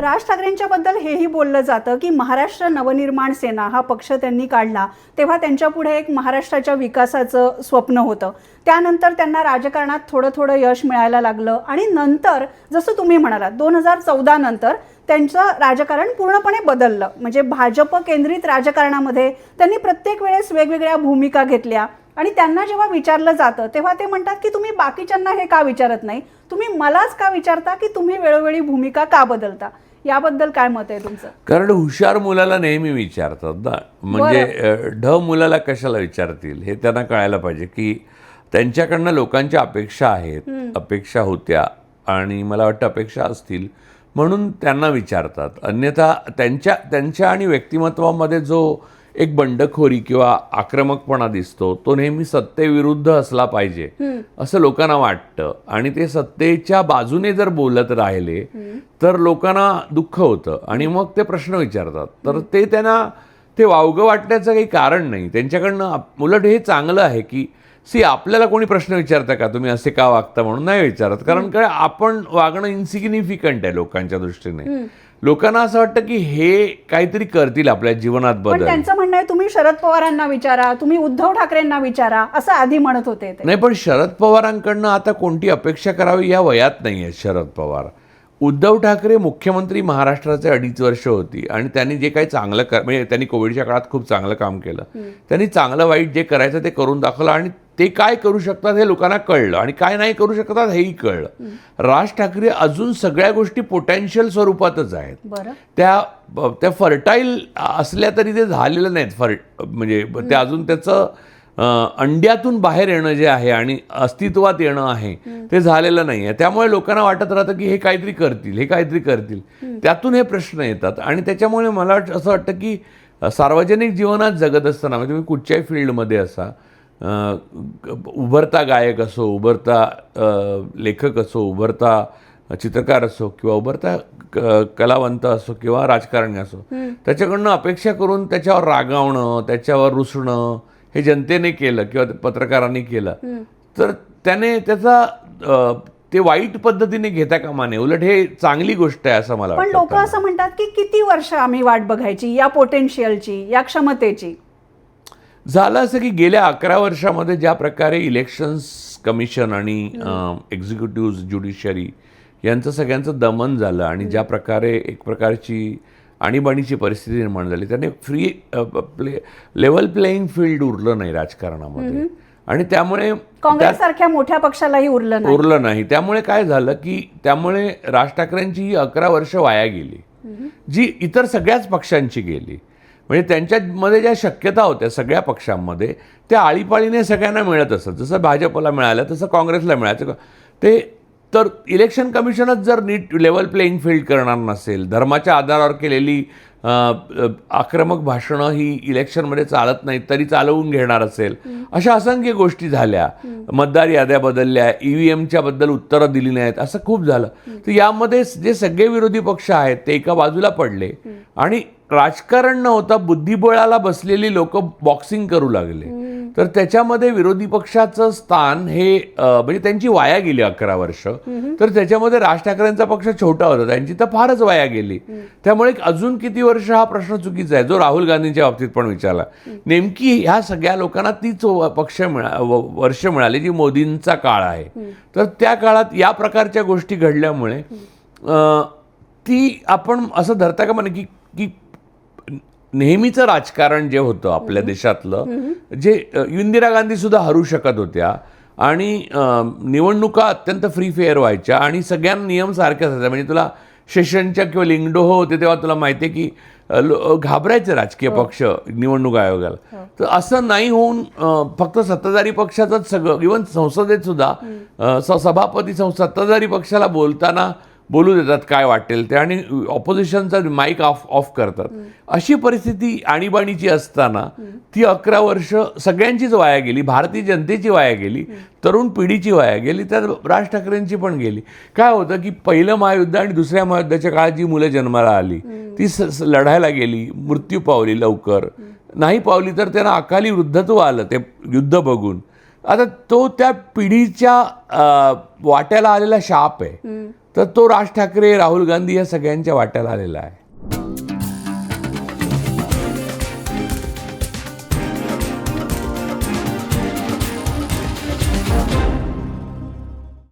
राज ठाकरेंच्या बद्दल हेही बोललं जातं की महाराष्ट्र नवनिर्माण सेना हा पक्ष त्यांनी काढला तेव्हा त्यांच्या पुढे एक महाराष्ट्राच्या विकासाचं स्वप्न होतं. त्यानंतर त्यांना राजकारणात थोडं थोडं यश मिळायला लागलं आणि नंतर जसं तुम्ही म्हणालात दोन हजार चौदा नंतर त्यांचं राजकारण पूर्णपणे बदललं. म्हणजे भाजप केंद्रित राजकारणामध्ये त्यांनी प्रत्येक वेळेस वेगवेगळ्या भूमिका घेतल्या आणि त्यांना जेव्हा विचारलं जातं तेव्हा ते म्हणतात की तुम्ही बाकीच्यांना हे का विचारत नाही? तुम्ही मलाच का विचारता की तुम्ही वेळोवेळी भूमिका का बदलता? याबद्दल काय मत आहे तुमचं? कारण हुशार मुलाला नेहमी विचारतात ना. म्हणजे ढ मुलाला कशाला विचारतील? हे त्यांना कळायला पाहिजे की त्यांच्याकडनं लोकांच्या अपेक्षा आहेत अपेक्षा होत्या आणि मला वाटतं अपेक्षा असतील म्हणून त्यांना विचारतात. अन्यथा त्यांच्या त्यांच्या आणि व्यक्तिमत्वामध्ये जो एक बंडखोरी किंवा आक्रमकपणा दिसतो तो नेहमी सत्तेविरुद्ध असला पाहिजे असं लोकांना वाटतं. आणि ते सत्तेच्या बाजूने जर बोलत राहिले तर लोकांना दुःख होतं आणि मग ते प्रश्न विचारतात. तर ते त्यांना ते वावगं वाटण्याचं काही कारण नाही. त्यांच्याकडनं उलट हे चांगलं आहे की सी आपल्याला कोणी प्रश्न विचारता का? तुम्ही असे का वागता म्हणून? नाही विचारत. कारण काय आपण वागणं इन्सिग्निफिकंट आहे लोकांच्या दृष्टीने. लोकांना असं वाटतं की हे काहीतरी करतील आपल्या जीवनात बदल. त्यांचं म्हणणं आहे तुम्ही शरद पवारांना विचारा तुम्ही उद्धव ठाकरेंना विचारा असं आधी म्हणत होते नाही पण शरद पवारांकडनं आता कोणती अपेक्षा करावी या वयात नाही आहेत शरद पवार. उद्धव ठाकरे मुख्यमंत्री महाराष्ट्राचे अडीच वर्ष होती आणि त्यांनी जे काही चांगलं म्हणजे त्यांनी कोविडच्या काळात खूप चांगलं काम केलं. त्यांनी चांगलं वाईट जे करायचं ते करून दाखवलं आणि ते काय करू शकतात हे लोकांना कळलं आणि काय नाही करू शकतात हेही कळलं. राज ठाकरे अजून सगळ्या गोष्टी पोटॅन्शियल स्वरूपातच आहेत. त्या त्या फर्टाईल असल्या तरी ते झालेलं नाहीत. फर म्हणजे ते अजून त्याचं अंड्यातून बाहेर येणं जे आहे आणि अस्तित्वात येणं आहे ते झालेलं नाही आहे. त्यामुळे लोकांना वाटत राहतं की हे काहीतरी करतील हे काहीतरी करतील. त्यातून हे प्रश्न येतात आणि त्याच्यामुळे मला असं वाटतं की सार्वजनिक जीवनात जगत असताना म्हणजे तुम्ही कुठच्याही फील्डमध्ये असा उभरता गायक असो उभरता लेखक असो उभरता चित्रकार असो किंवा उभरता कलावंत असो किंवा राजकारणी असो त्याच्याकडनं अपेक्षा करून त्याच्यावर रागावणं त्याच्यावर रुसणं हे जनतेने केलं किंवा पत्रकारांनी केलं. तर त्याने त्याचा ते वाईट पद्धतीने घेता कामा नये. उलट हे चांगली गोष्ट आहे असं मला पण लोक असं म्हणतात की किती वर्ष आम्ही वाट बघायची या पोटेन्शियलची या क्षमतेची? झालं असं की गेल्या अकरा वर्षामध्ये ज्या प्रकारे इलेक्शन्स कमिशन आणि एक्झिक्युटिव्ह ज्युडिशरी यांचं सगळ्यांचं दमन झालं आणि ज्या प्रकारे एक प्रकारची आणीबाणीची परिस्थिती निर्माण झाली त्याने free play level playing field उरलं नाही राजकारणामध्ये. आणि त्यामुळे काँग्रेस सारख्या मोठ्या पक्षालाही उरलं नाही. उरलं नाही. त्यामुळे काय झालं की त्यामुळे राज ठाकरेंची ही अकरा वर्ष वाया गेली. जी इतर सगळ्याच पक्षांची गेली. म्हणजे त्यांच्यामध्ये ज्या शक्यता होत्या सगळ्या पक्षांमध्ये त्या आळीपाळीने सगळ्यांना मिळत असत. जसं भाजपला मिळालं तसं काँग्रेसला मिळायचं ते तर इलेक्शन कमिशनच जर नीट लेवल प्लेईंग फील्ड करणार नसेल धर्माच्या आधारावर केलेली आक्रमक भाषणं ही इलेक्शनमध्ये चालत नाहीत तरी चालवून घेणार असेल. अशा असंख्य गोष्टी झाल्या. मतदार याद्या बदलल्या ई व्ही एमच्या बद्दल उत्तरं दिली नाहीत असं खूप झालं. तर यामध्ये जे सगळे विरोधी पक्ष आहेत ते एका बाजूला पडले. आणि राजकारण न होता बुद्धिबळाला बसलेली लोक बॉक्सिंग करू लागले. तर त्याच्यामध्ये विरोधी पक्षाचं स्थान हे म्हणजे त्यांची वाया गेली अकरा वर्ष. तर त्याच्यामध्ये राज ठाकरेंचा पक्ष छोटा होता त्यांची तर फारच वाया गेली. त्यामुळे अजून किती वर्ष हा प्रश्न चुकीचा आहे जो राहुल गांधींच्या बाबतीत पण विचारला. नेमकी ह्या सगळ्या लोकांना तीच पक्ष मिळा वर्ष मिळाली जी मोदींचा काळ आहे. तर त्या काळात या प्रकारच्या गोष्टी घडल्यामुळे ती आपण असं धरता का म्हणे की की नेहमीचं राजकारण जे होतं आपल्या देशातलं जे इंदिरा गांधी सुद्धा हरू शकत होत्या आणि निवडणुका अत्यंत फ्री फेअर व्हायच्या आणि सगळ्यांना नियम सारखे असायचे. म्हणजे तुला सेशनच्या किंवा लिंगडोह होते तेव्हा तुला माहिती आहे की घाबरायचे राजकीय पक्ष निवडणूक आयोगाला. तर असं नाही होऊन फक्त सत्ताधारी पक्षाचंच सगळं इवन संसदेत सुद्धा सभापती सं- सत्ताधारी पक्षाला बोलताना बोलू देतात काय वाटेल ते आणि ऑपोजिशनचा माईक ऑफ ऑफ करतात. अशी परिस्थिती आणीबाणीची असताना ती अकरा वर्ष सगळ्यांचीच वाया गेली भारतीय जनतेची वाया गेली तरुण पिढीची वाया गेली त्यात राज ठाकरेंची पण गेली. काय होतं की पहिलं महायुद्ध आणि दुसऱ्या महायुद्धाच्या काळात जी मुलं जन्माला आली ती लढायला गेली मृत्यू पावली लवकर. नाही पावली तर त्यांना अकाली वृद्धत्व आलं ते युद्ध बघून. आता तो त्या पिढीच्या वाट्याला आलेला शाप आहे. तर तो राज ठाकरे राहुल गांधी या सगळ्यांच्या वाट्याला आलेला आहे.